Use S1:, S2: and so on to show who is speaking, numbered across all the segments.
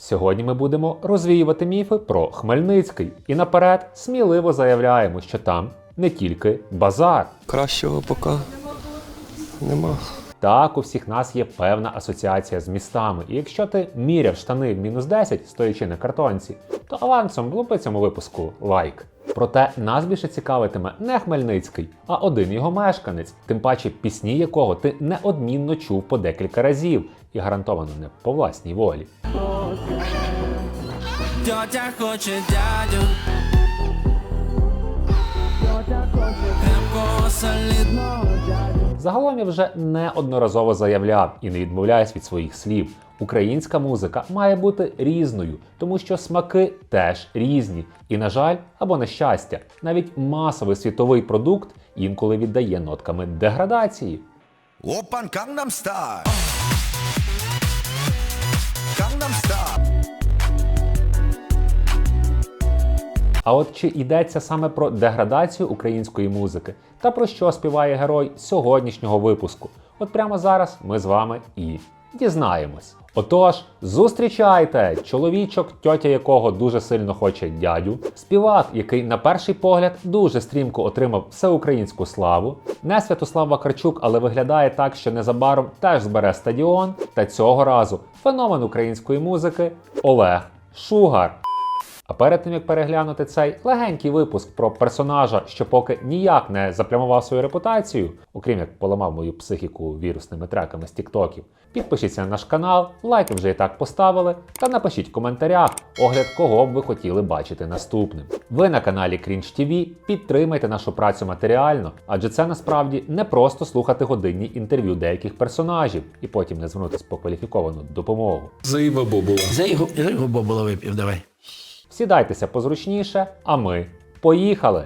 S1: Сьогодні ми будемо розвіювати міфи про Хмельницький і наперед сміливо заявляємо, що там не тільки базар.
S2: Кращого поки нема.
S1: Так, у всіх нас є певна асоціація з містами. І якщо ти міряв штани в мінус 10, стоячи на картонці, то авансом влупи цьому випуску лайк. Проте нас більше цікавитиме не Хмельницький, а один його мешканець, тим паче пісні якого ти неодмінно чув по декілька разів і гарантовано не по власній волі
S3: тьотя хоче дядю.
S1: Загалом я вже неодноразово заявляв і не відмовляюсь від своїх слів. Українська музика має бути різною, тому що смаки теж різні. І, на жаль, або на щастя, навіть масовий світовий продукт інколи віддає нотками деградації.
S4: Опан Gangnam Style. Gangnam Style.
S1: А от чи йдеться саме про деградацію української музики та про що співає герой сьогоднішнього випуску? От прямо зараз ми з вами і дізнаємось. Отож, зустрічайте чоловічок, тьотя якого дуже сильно хоче дядю, співак, який на перший погляд дуже стрімко отримав всеукраїнську славу, не Святослав Вакарчук, але виглядає так, що незабаром теж збере стадіон. Та цього разу феномен української музики Олег Шугар. А перед тим як переглянути цей легенький випуск про персонажа, що поки ніяк не заплямував свою репутацію, окрім як поламав мою психіку вірусними треками з тіктоків, підпишіться на наш канал, лайки вже і так поставили, та напишіть в коментарях огляд, кого б ви хотіли бачити наступним. Ви на каналі Cringe TV підтримайте нашу працю матеріально, адже це насправді не просто слухати годинні інтерв'ю деяких персонажів і потім не звернутися по кваліфіковану допомогу.
S2: Бобула.
S5: За його, за його бобула випів, давай.
S1: Сідайтеся позручніше, а ми поїхали!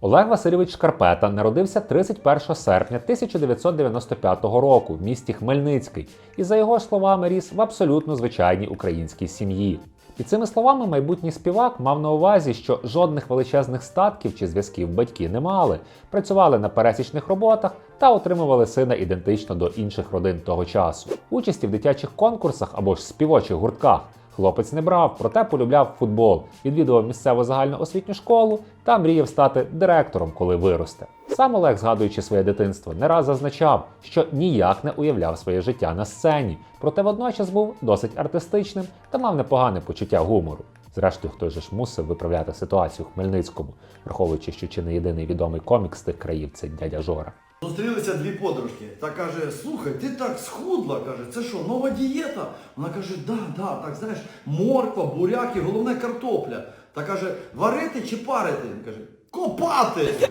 S1: Олег Васильович Шкарпета народився 31 серпня 1995 року в місті Хмельницький і, за його словами, ріс в абсолютно звичайній українській сім'ї. Під цими словами майбутній співак мав на увазі, що жодних величезних статків чи зв'язків батьки не мали, працювали на пересічних роботах та отримували сина ідентично до інших родин того часу. Участі в дитячих конкурсах або ж співочих гуртках Хлопець не брав, проте полюбляв футбол, відвідував місцеву загальноосвітню школу та мріяв стати директором, коли виросте. Сам Олег, згадуючи своє дитинство, не раз зазначав, що ніяк не уявляв своє життя на сцені, проте водночас був досить артистичним та мав непогане почуття гумору. Зрештою, хто ж мусив виправляти ситуацію в Хмельницькому, враховуючи, що чи не єдиний відомий комік з тих країв це дядя Жора.
S6: Зустрілися дві подружки та каже: слухай, ти так схудла. каже, це що, нова дієта? Вона каже, да, да, так знаєш, морква, буряк і головне картопля. Та каже, варити чи парити? Він каже, копати!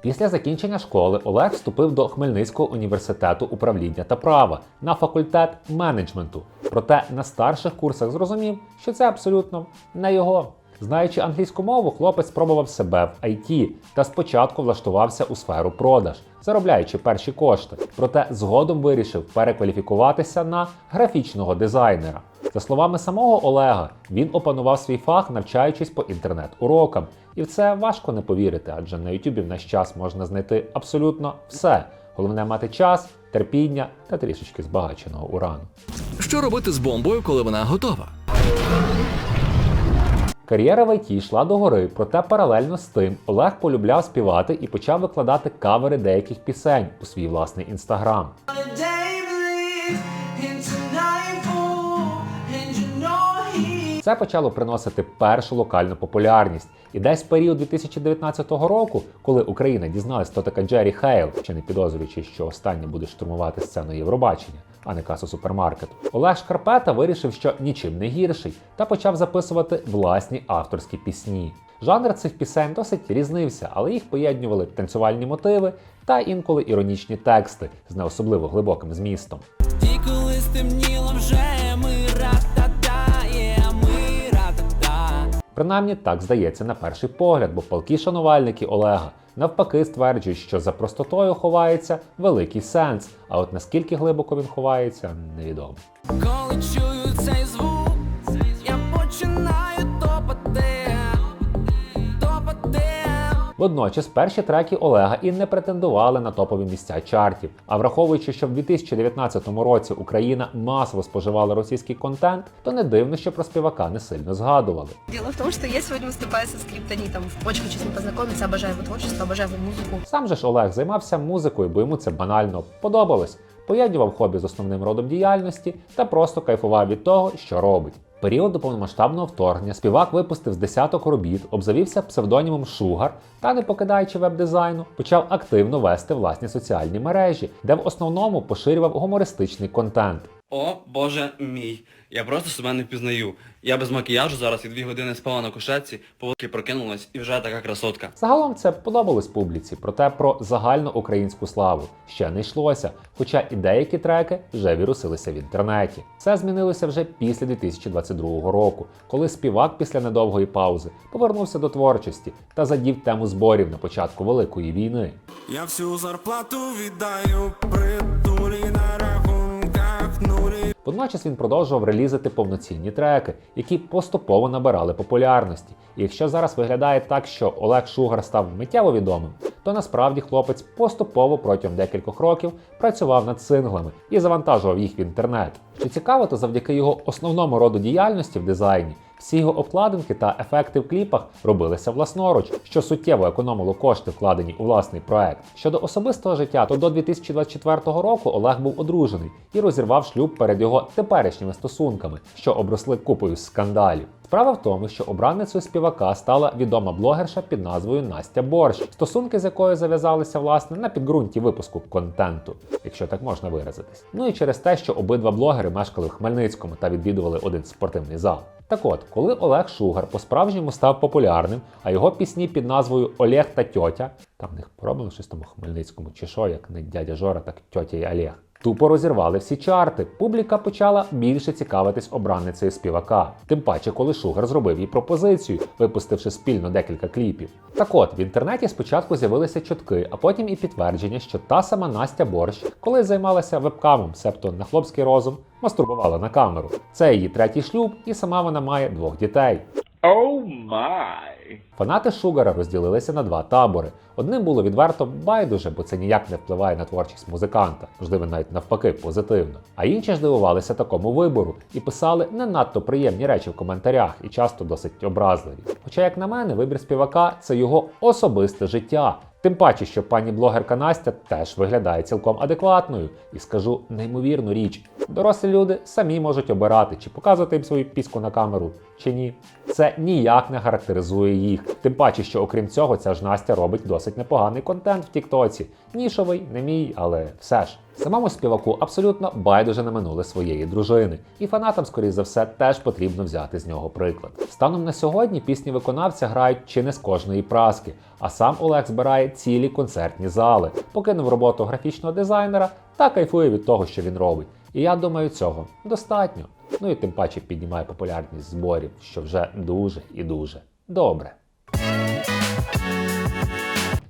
S1: Після закінчення школи Олег вступив до Хмельницького університету управління та права на факультет менеджменту. Проте на старших курсах зрозумів, що це абсолютно не його. Знаючи англійську мову, хлопець спробував себе в IT та спочатку влаштувався у сферу продаж, заробляючи перші кошти. Проте згодом вирішив перекваліфікуватися на графічного дизайнера. За словами самого Олега, він опанував свій фах, навчаючись по інтернет-урокам. І в це важко не повірити, адже на Ютубі в наш час можна знайти абсолютно все. Головне мати час, терпіння та трішечки збагаченого урану.
S7: Що робити з бомбою, коли вона готова?
S1: Кар'єра в ІТ йшла догори, проте паралельно з тим Олег полюбляв співати і почав викладати кавери деяких пісень у свій власний інстаграм. Це почало приносити першу локальну популярність. І десь в період 2019 року, коли Україна дізналась, хто така Джері Хейл, чи не підозрюючи, що останнє буде штурмувати сцену Євробачення, а не касу супермаркету, Олег Шкарпета вирішив, що нічим не гірший, та почав записувати власні авторські пісні. Жанр цих пісень досить різнився, але їх поєднували танцювальні мотиви та інколи іронічні тексти з не особливо глибоким змістом.
S3: І коли стемніло вже ми.
S1: Принаймні так здається на перший погляд, бо палкі шанувальники Олега навпаки стверджують, що за простотою ховається великий сенс. А от наскільки глибоко він ховається, невідомо.
S3: Коли чую цей звук,
S1: Водночас перші треки Олега і не претендували на топові місця чартів. А враховуючи, що в 2019 році Україна масово споживала російський контент, то не дивно, що про співака не сильно згадували.
S8: Дело в том, что я сегодня выступаю со скриптонитом. Очень хочу с ним познакомиться, обожаю его творчество, обожаю его музыку.
S1: Сам же ж Олег займався музикою, бо йому це банально подобалось. Поєднував хобі з основним родом діяльності та просто кайфував від того, що робить. Період до повномасштабного вторгнення співак випустив з десяток робіт, обзавівся псевдонімом Шугар та, не покидаючи веб-дизайну, почав активно вести власні соціальні мережі, де в основному поширював гумористичний контент.
S9: О, боже мій. Я просто себе не впізнаю. Я без макіяжу зараз і дві години спала на кушетці, поводки прокинулась і вже така красотка.
S1: Загалом це подобалось публіці, проте про загальну українську славу ще не йшлося, хоча і деякі треки вже вірусилися в інтернеті. Це змінилося вже після 2022 року, коли співак після недовгої паузи повернувся до творчості та задів тему зборів на початку Великої війни.
S3: Я всю зарплату віддаю нулі.
S1: Водночас він продовжував релізити повноцінні треки, які поступово набирали популярності. І якщо зараз виглядає так, що Олег Шугар став миттєво відомим, то насправді хлопець поступово протягом декількох років працював над синглами і завантажував їх в інтернет. Що цікаво, то завдяки його основному роду діяльності в дизайні всі його обкладинки та ефекти в кліпах робилися власноруч, що суттєво економило кошти, вкладені у власний проект. Щодо особистого життя, то до 2024 року Олег був одружений і розірвав шлюб перед його теперішніми стосунками, що обросли купою скандалів. Справа в тому, що обранницею співака стала відома блогерша під назвою Настя Борщ, стосунки з якою зав'язалися власне на підґрунті випуску контенту, якщо так можна виразитись. Ну і через те, що обидва блогери мешкали в Хмельницькому та відвідували один спортивний зал. Так от, коли Олег Шугар по-справжньому став популярним, а його пісні під назвою Олег та тьотя, там в них пробили щось тому Хмельницькому, чи що, як не дядя Жора, так тьотя і Олег. Тупо розірвали всі чарти. Публіка почала більше цікавитись обранницею співака. Тим паче, коли Шугар зробив їй пропозицію, випустивши спільно декілька кліпів. Так от в інтернеті спочатку з'явилися чутки, а потім і підтвердження, що та сама Настя Борщ, коли займалася вебкамом, себто на хлопський розум, мастурбувала на камеру. Це її третій шлюб, і сама вона має двох дітей. Фанати Шугара розділилися на два табори. Одним було відверто байдуже, бо це ніяк не впливає на творчість музиканта, можливо, навіть навпаки, позитивно. А інші ж дивувалися такому вибору і писали не надто приємні речі в коментарях і часто досить образливі. Хоча, як на мене, вибір співака це його особисте життя. Тим паче, що пані блогерка Настя теж виглядає цілком адекватною і скажу неймовірну річ. Дорослі люди самі можуть обирати, чи показувати їм свою піску на камеру, чи ні. Це ніяк не характеризує їх. Тим паче, що окрім цього, ця ж Настя робить досить непоганий контент в Тіктоці. Нішовий, не мій, але все ж. Самому співаку абсолютно байдуже на минуле своєї дружини, і фанатам, скоріш за все, теж потрібно взяти з нього приклад. Станом на сьогодні пісні виконавця грають чи не з кожної праски, а сам Олег збирає цілі концертні зали, покинув роботу графічного дизайнера та кайфує від того, що він робить. І я думаю, цього достатньо. Ну і тим паче піднімає популярність зборів, що вже дуже і дуже добре.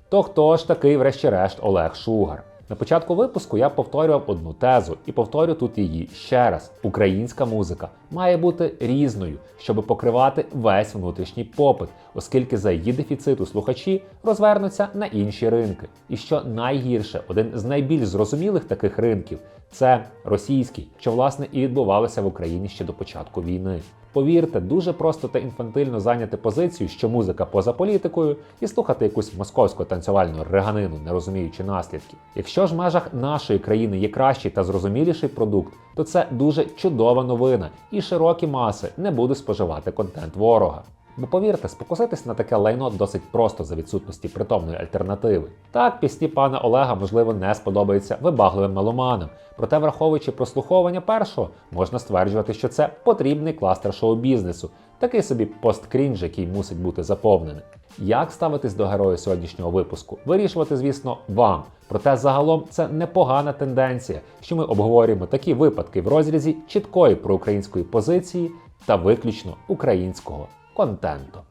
S1: То хто ж такий, врешті-решт, Олег Шугар? На початку випуску я повторював одну тезу і повторю тут її ще раз: українська музика має бути різною, щоб покривати весь внутрішній попит, оскільки за її дефіциту слухачі розвернуться на інші ринки. І що найгірше, один з найбільш зрозумілих таких ринків це російський, що власне і відбувалося в Україні ще до початку війни. Повірте, дуже просто та інфантильно зайняти позицію, що музика поза політикою, і слухати якусь московську танцювальну реганину, не розуміючи наслідки. Якщо ж в межах нашої країни є кращий та зрозуміліший продукт, то це дуже чудова новина, і широкі маси не будуть споживати контент ворога. Бо повірте, спокуситись на таке лайно досить просто за відсутності притомної альтернативи. Так, пісні пана Олега, можливо, не сподобаються вибагливим меломанам, проте, враховуючи прослуховування першого, можна стверджувати, що це потрібний кластер шоу-бізнесу, такий собі посткрінж, який мусить бути заповнений. Як ставитись до героя сьогоднішнього випуску? Вирішувати, звісно, вам. Проте загалом це непогана тенденція, що ми обговорюємо такі випадки в розрізі чіткої проукраїнської позиції та виключно українського контенту.